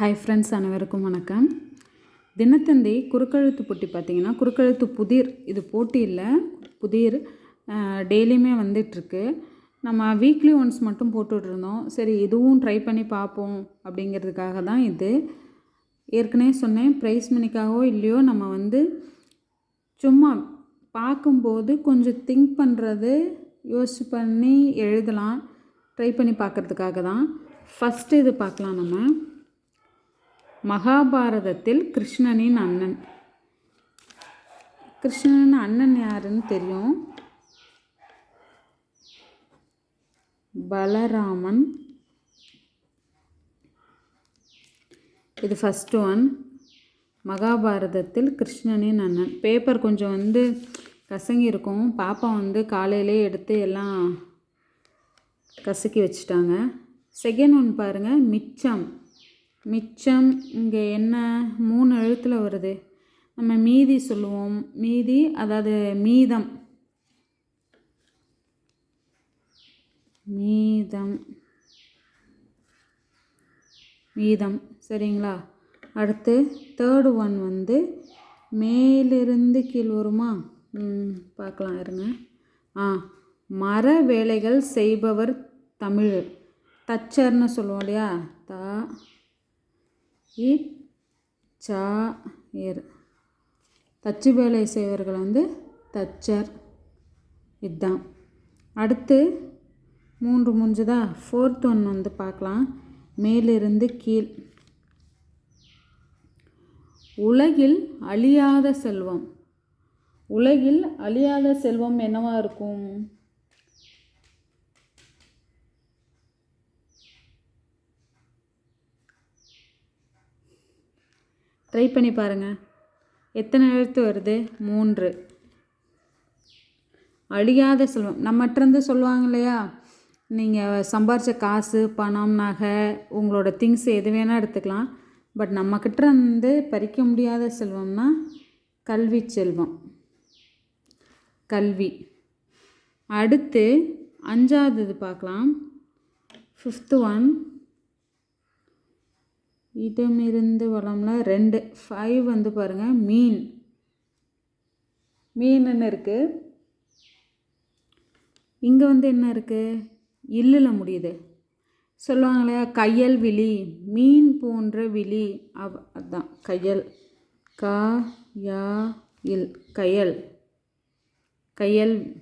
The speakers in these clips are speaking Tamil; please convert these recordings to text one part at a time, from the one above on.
ஹாய் ஃப்ரெண்ட்ஸ் அனைவருக்கும் வணக்கம். தினத்தந்தி குறுக்கெழுத்து போட்டி பார்த்திங்கன்னா குறுக்கெழுத்து புதிர் இது போட்டி இல்லை. புதிர் டெய்லியுமே வந்துட்டுருக்கு. நம்ம வீக்லி ஒன்ஸ் மட்டும் போட்டுட்ருந்தோம் சரி இதுவும் ட்ரை பண்ணி பார்ப்போம் அப்படிங்கிறதுக்காக தான் இது. ஏற்கனவே சொன்னேன் ப்ரைஸ் மணிக்காகவோ இல்லையோ நம்ம வந்து சும்மா பார்க்கும்போது கொஞ்சம் திங்க் பண்ணுறது யோசிச்சு பண்ணி எழுதலாம் ட்ரை பண்ணி பார்க்குறதுக்காக தான். ஃபஸ்ட்டு இது பார்க்கலாம் நம்ம. மகாபாரதத்தில் கிருஷ்ணனின் அண்ணன். கிருஷ்ணன் அண்ணன் யாருன்னு தெரியும்? பலராமன். இது ஃபஸ்ட் ஒன் மகாபாரதத்தில் கிருஷ்ணனின் அண்ணன். பேப்பர் கொஞ்சம் வந்து கசங்கி இருக்கும். பாப்பா வந்து காலையிலே எடுத்து எல்லாம் கசக்கி வச்சுட்டாங்க. செகண்ட் ஒன் பாருங்கள் மிச்சம். மிச்சம் இங்கே என்ன மூணு எழுத்தில் வருது. நம்ம மீதி சொல்லுவோம். மீதி அதாவது மீதம். மீதம். மீதம். சரிங்களா? அடுத்து தேர்டு ஒன் வந்து மேலிருந்து கீழ் வருமா? பார்க்கலாம் இருங்க. ஆ மர வேலைகள் செய்பவர் தமிழ். தச்சர்னு சொல்லுவோம் இல்லையா? தா இ சா இர் தச்சு வேலை செய்வர்கள் வந்து தச்சர். இதுதான். அடுத்து மூன்று முடிஞ்சதா ஃபோர்த் ஒன் வந்து பார்க்கலாம். மேலிருந்து கீழ். உலகில் அழியாத செல்வம். உலகில் அழியாத செல்வம் என்னவா இருக்கும்? ட்ரை பண்ணி பாருங்கள் எத்தனை எழுத்து வருது? மூன்று. அழியாத செல்வம். நம்மகிட்டருந்து சொல்லுவாங்க இல்லையா? நீங்கள் சம்பாரித்த காசு பணம் நகை உங்களோட திங்ஸ் எது வேணால் எடுத்துக்கலாம். பட் நம்மக்கிட்ட இருந்து பறிக்க முடியாத செல்வம்னா கல்வி செல்வம். கல்வி. அடுத்து அஞ்சாவது இது பார்க்கலாம். ஃபிஃப்த்து ஒன் இடமிருந்து வளம்ல ரெண்டு. ஃபைவ் வந்து பாருங்கள் மீன். மீனுன்னு இருக்குது இங்கே வந்து என்ன இருக்குது இல்லில் முடியுது. சொல்லுவாங்களே கையல் விழி மீன் போன்ற விழி. அவ் அதான் கையல். கா யா இல் கையல். கையல்.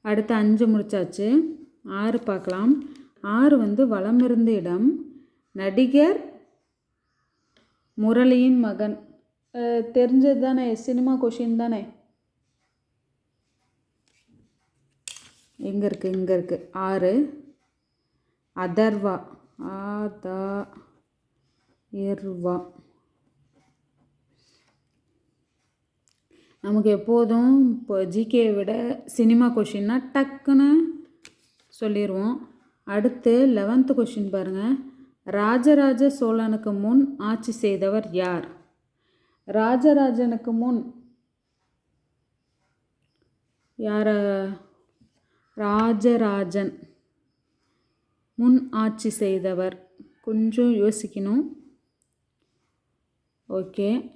அடுத்து அஞ்சு முடிச்சாச்சு. ஆறு பார்க்கலாம். ஆறு வந்து வளமிருந்த இடம். நடிகர் முரளியின் மகன். தெரிஞ்சது தானே? சினிமா கொஷின் தானே? எங்கே இருக்குது இங்கே இருக்குது ஆறு. அதர்வா. ஆதா எர்வா நமக்கு எப்போதும் இப்போ ஜிகேயை விட சினிமா கொஷின்னா டக்குன்னு சொல்லிடுவோம் அடுத்து லெவன்த்து கொஷின் பாருங்கள் ராஜராஜ சோழனுக்கு முன் ஆட்சி செய்தவர் யார்? ராஜராஜனுக்கு முன் யார? ராஜராஜன். முன் ஆட்சி செய்தவர். கொஞ்சம் யோசிக்கணும். ஓகே.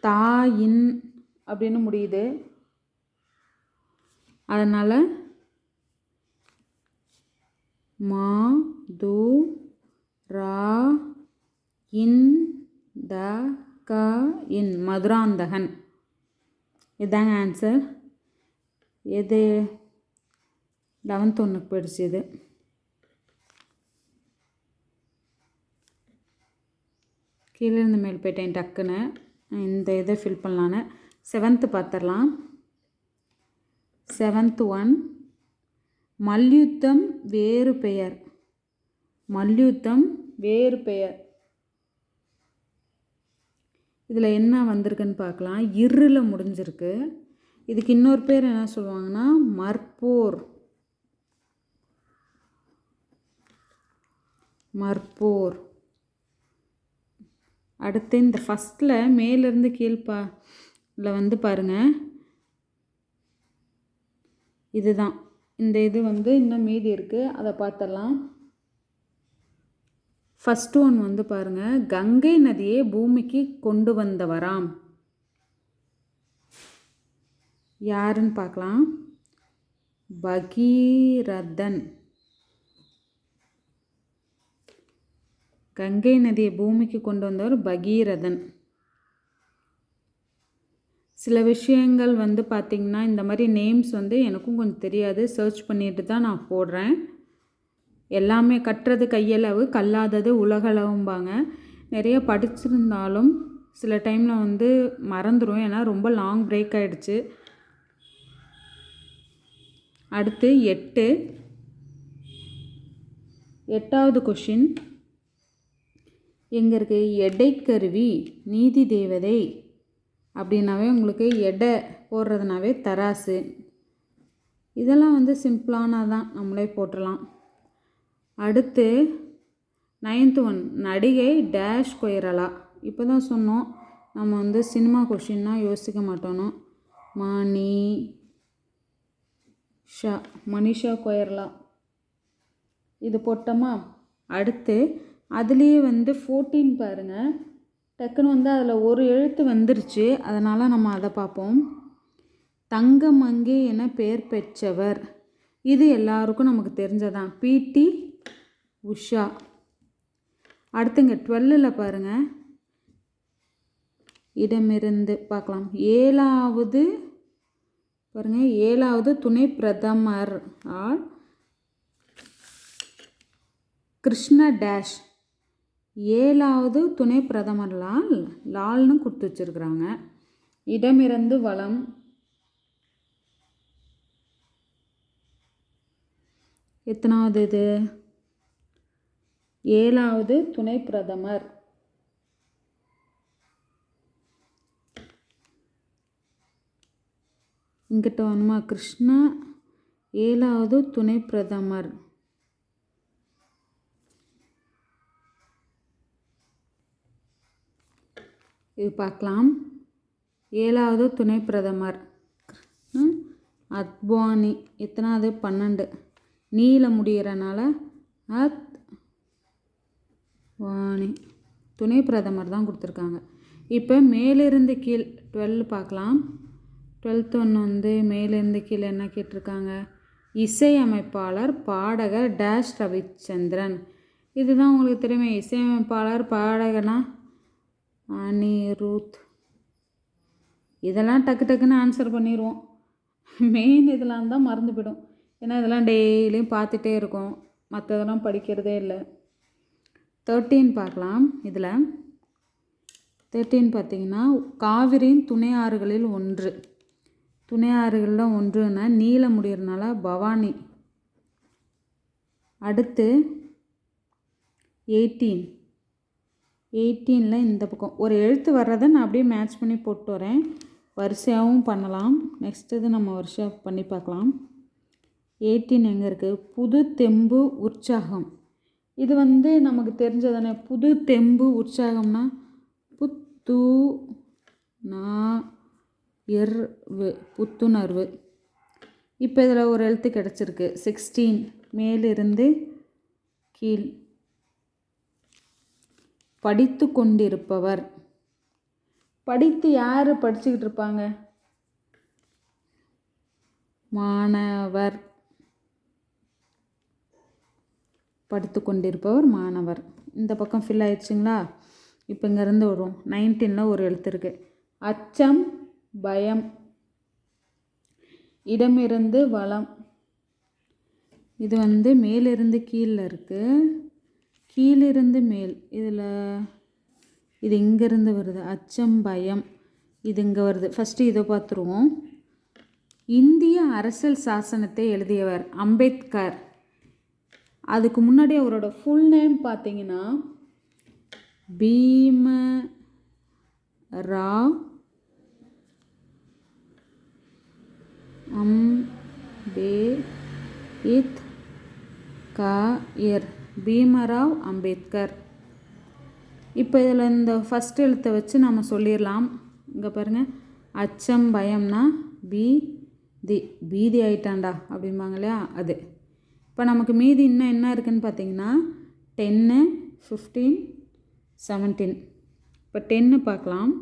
தாயின் அப்படின்னு முடியுது. அதனால் மா தூ ரா இன் த க இன் மதுராந்தகன். இதாங்க ஆன்சர் எது? லெவன்த் ஒன்றுக்கு போயிடுச்சு இது. கீழே இருந்து மேல் போயிட்டேன் டக்குன்னு. இந்த இதை ஃபில் பண்ணலான்னு. செவன்த்து பார்த்துடலாம் செவன்த் ஒன் மல்யுத்தம் வேறு பெயர். மல்யுத்தம் வேறு பெயர். இதில் என்ன வந்திருக்குன்னு பார்க்கலாம். இருளில் முடிஞ்சிருக்கு. இதுக்கு இன்னொரு பேர் என்ன சொல்லுவாங்கன்னா மற்போர். மற்போர். அடுத்து இந்த ஃபஸ்ட்டில் மேலேருந்து கீழ்ப்பா இதில் வந்து பாருங்கள் இதுதான். இந்த இது வந்து இன்னும் மீதி இருக்குது அதை பார்த்தலாம் ஃபஸ்ட்டு ஒன் வந்து பாருங்கள் கங்கை நதியை பூமிக்கு கொண்டு வந்தவராம். யாருன்னு பார்க்கலாம். பகீரதன். கங்கை நதியை பூமிக்கு கொண்டு வந்தவர் பகீரதன். சில விஷயங்கள் வந்து பார்த்திங்கன்னா இந்த மாதிரி நேம்ஸ் வந்து எனக்கும் கொஞ்சம் தெரியாது. சர்ச் பண்ணிட்டு தான் நான் போடுறேன். எல்லாமே கட்டுறது கையளவு கல்லாதது உலகளவும்பாங்க. நிறைய படிச்சிருந்தாலும் சில டைமில் வந்து மறந்துடும் ஏன்னா ரொம்ப லாங் பிரேக் ஆகிடுச்சு அடுத்து எட்டு. எட்டாவது கொஷின் எங்கே இருக்குது எடைக்கருவி நீதி தேவதை அப்படின்னாவே உங்களுக்கு எடை போடுறதுனாவே தராசு. இதெல்லாம் வந்து சிம்பிளானதான் நம்மளே போட்டுடலாம். அடுத்து நைன்த்து ஒன் நடிகை டேஷ் கொயரலா. இப்போ தான் சொன்னோம் நம்ம வந்து சினிமா கொஷின்னா யோசிக்க மாட்டோம். மணி ஷா மனிஷா கொயர்லா. இது போட்டோமா? அடுத்து அதுலேயே வந்து ஃபோர்டீன் பாருங்கள் டக்குன்னு வந்து அதில் ஒரு எழுத்து வந்துருச்சு அதனால் நம்ம அதை பார்ப்போம். தங்கமங்கை என பெயர் பெற்றவர். இது எல்லாருக்கும் நமக்கு தெரிஞ்சதான் பிடி உஷா. அடுத்துங்க டுவெல்லில் பாருங்கள் இடமிருந்து பார்க்கலாம். ஏழாவது பாருங்கள் ஏழாவது துணை பிரதமர் ஆல் கிருஷ்ண டேஷ். ஏழாவது துணை பிரதமர் லால் லால்னு கொடுத்து வச்சுருக்குறாங்க. இடமிருந்து வளம் எத்தனாவது இது? ஏழாவது துணை பிரதமர். இங்கிட்ட வருமா கிருஷ்ணா ஏழாவது துணை பிரதமர். இது பார்க்கலாம். ஏழாவது துணை பிரதமர். அத்வானி எத்தனாவது? பன்னெண்டு. நீல முடிகிறனால அத் வாணி. துணை பிரதமர் தான் கொடுத்துருக்காங்க. இப்போ மேலிருந்து கீழ் டுவெல் பார்க்கலாம் டுவெல்த் ஒன்று வந்து மேலிருந்து கீழே என்ன கேட்டிருக்காங்க? இசையமைப்பாளர் பாடகர் டேஷ் ரவிச்சந்திரன். இதுதான் உங்களுக்கு தெரியுமே இசையமைப்பாளர் பாடகனா? அனிருத் இதெல்லாம் டக்கு டக்குன்னு ஆன்சர் பண்ணிடுவோம் மெயின் இதெல்லாம் தான் மறந்து போயிடும். ஏன்னா இதெல்லாம் டெய்லியும் பார்த்துட்டே இருக்கோம். மற்றதெல்லாம் படிக்கிறதே இல்லை. தேர்ட்டீன் பார்க்கலாம். இதில் தேர்ட்டீன் பார்த்தீங்கன்னா காவிரியின் துணை ஆறுகளில் ஒன்று. துணை ஆறுகளில் ஒன்றுன்னா நீல முடியறனால பவானி. அடுத்து எயிட்டீன் எயிட்டீனில் இந்த பக்கம். ஒரு எழுத்து வர்றதை நான் அப்படியே மேட்ச் பண்ணி போட்டு வரேன். வரிசையாகவும் பண்ணலாம். நெக்ஸ்ட் இது நம்ம வரிசையாக பண்ணி பார்க்கலாம். எயிட்டீன் எங்கே இருக்குது புது தெம்பு உற்சாகம். இது வந்து நமக்கு தெரிஞ்சதானே? புது தெம்பு உற்சாகம்னா புத்து நா எர்வு புத்துணர்வு. இப்போ இதில் ஒரு எழுத்து கிடச்சிருக்கு. சிக்ஸ்டீன் மேலிருந்து கீழ். படித்து கொண்டிருப்பவர். படித்து யார் படிச்சுக்கிட்டு இருப்பாங்க? மாணவர். படித்து கொண்டிருப்பவர் மாணவர். இந்த பக்கம் ஃபில் ஆயிடுச்சுங்களா? இப்போ இங்கேருந்து வரும். நைன்டீனில் ஒரு எழுத்து இருக்கு. அச்சம் பயம். இடமிருந்து வளம். இது வந்து மேலிருந்து கீழே இருக்குது கீழிருந்து மேல். இதில் இது இங்கேருந்து வருது. அச்சம் பயம். இது இங்கே வருது. ஃபஸ்ட்டு இதை பார்த்துருவோம். இந்திய அரசியல் சாசனத்தை எழுதியவர் அம்பேத்கர். அதுக்கு முன்னாடி அவரோட ஃபுல் நேம் பார்த்தீங்கன்னா பீம ராவ் அம்பே இத் காயர் பீமராவ் அம்பேத்கர். இப்போ இதில் இந்த ஃபஸ்ட் எழுத்தை வச்சு நம்ம சொல்லிடலாம் இங்கே பாருங்கள் அச்சம் பயம்னா பி தி பீதி ஆயிட்டான்டா அப்படிம்பாங்க இல்லையா? அது. இப்போ நமக்கு மீதி இன்னும் என்ன இருக்குதுன்னு பார்த்தீங்கன்னா டென்னு ஃபிஃப்டீன் செவன்டீன் இப்போ டென்னு பார்க்கலாம்.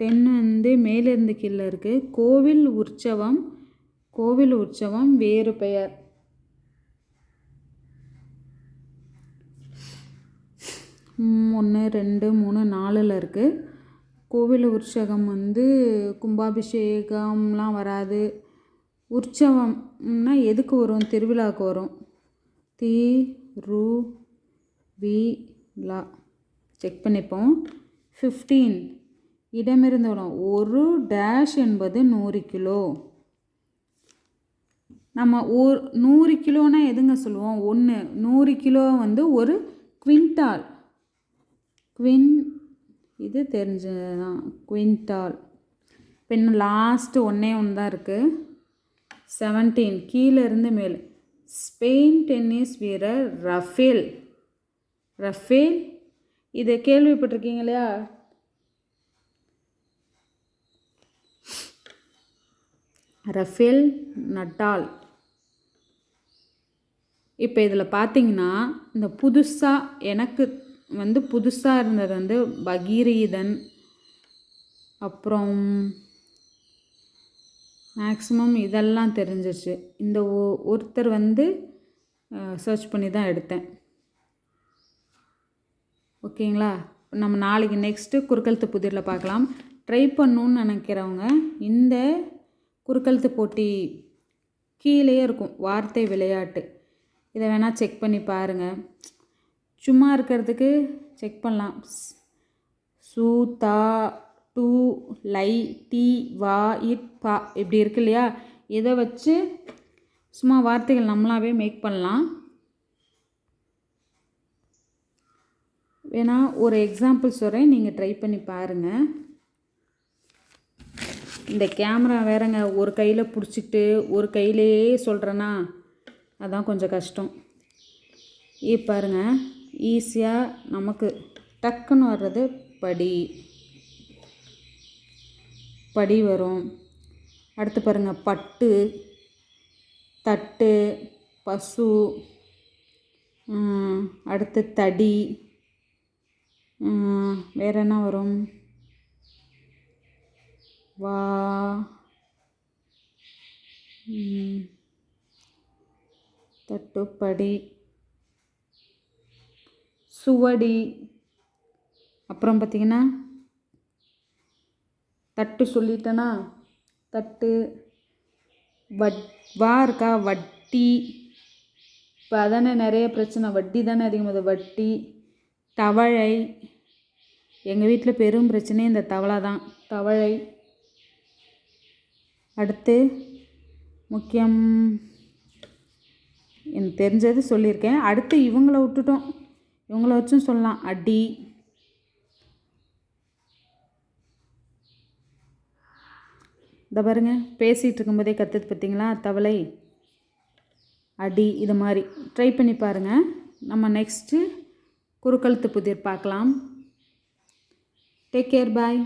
டென்னு வந்து மேலேருந்து கீழே இருக்குது கோவில் உற்சவம் கோவில் உற்சவம் வேறு பெயர். ஒன்று ரெண்டு மூணு நாலில் இருக்குது கோவில் உற்சவம் வந்து கும்பாபிஷேகம்லாம் வராது. உற்சவம்னா எதுக்கு வரும்? திருவிழாவுக்கு வரும். தி ரு வி லா செக் பண்ணிப்போம். ஃபிஃப்டீன் இடமிருந்து வரும். ஒரு டேஷ் என்பது நூறு கிலோ. நம்ம ஒரு நூறு கிலோனா எதுங்க சொல்லுவோம்? ஒன்று நூறு கிலோ வந்து ஒரு குவிண்டால் குவின் இது தெரிஞ்சதுதான். குவிண்டால் இப்போ இன்னும் லாஸ்ட்டு ஒன்றே ஒன்று தான் இருக்குது செவன்டீன் கீழே இருந்து மேல். ஸ்பெயின் டென்னிஸ் வீரர் ரஃபேல் ரஃபேல் இதை கேள்விப்பட்டிருக்கீங்க இல்லையா ரஃபேல் நட்டால் இப்போ இதில் பார்த்தீங்கன்னா இந்த புதுசாக எனக்கு வந்து புதுசாக இருந்தது வந்து பகீரீதன். அப்புறம் மேக்ஸிமம் இதெல்லாம் தெரிஞ்சிச்சு இந்த ஒ ஒருத்தர் வந்து சர்ச் பண்ணி தான் எடுத்தேன். ஓகேங்களா? நம்ம நாளைக்கு நெக்ஸ்ட்டு குறுக்கழுத்து புதிரில் பார்க்கலாம். ட்ரை பண்ணணுன்னு நினைக்கிறவங்க இந்த குறுக்கழுத்து போட்டி கீழே இருக்கும். வார்த்தை விளையாட்டு. இதை வேணால் செக் பண்ணி பாருங்கள் சும்மா இருக்கிறதுக்கு செக் பண்ணலாம். சு தா டூ லை டி வா இட் பா இப்படி இருக்கு இல்லையா? இதை வச்சு சும்மா வார்த்தைகள் நம்மளாவே மேக் பண்ணலாம். வேணா ஒரு எக்ஸாம்பிள் சொல்கிறேன் நீங்கள் ட்ரை பண்ணி பாருங்கள் இந்த கேமரா வேறங்க ஒரு கையில் பிடிச்சிக்கிட்டு ஒரு கையிலேயே சொல்கிறேன்னா அதான் கொஞ்சம் கஷ்டம். பாருங்க ஈஸியாக நமக்கு டக்குன்னு வர்றது படி. படி வரும். அடுத்து பாருங்கள் பட்டு தட்டு பசு அடுத்து தடி வேறு என்ன வரும்? வா தட்டுப்படி சுவடி அப்புறம் பார்த்திங்கன்னா தட்டு சொல்லிட்டேனா? தட்டு. வட் வா இருக்கா? வட்டி. இப்போ அதானே நிறைய பிரச்சனை. வட்டி தானே அதிகமாக வட்டி. தவழை. எங்கள் வீட்டில் பெரும் பிரச்சனையே இந்த தவளை தான். தவழை. அடுத்து முக்கியம் எனக்கு தெரிஞ்சது சொல்லியிருக்கேன். அடுத்து இவங்கள விட்டுட்டோம். இவங்கள வச்சும் சொல்லலாம். அடி. இந்த பாருங்க பேசிகிட்டு இருக்கும்போதே கற்றுது பார்த்தீங்களா? தவளை அடி இது மாதிரி. ட்ரை பண்ணி பாருங்கள் நம்ம நெக்ஸ்ட்டு குறுக்கழுத்து புதிர் பார்க்கலாம். Take care bye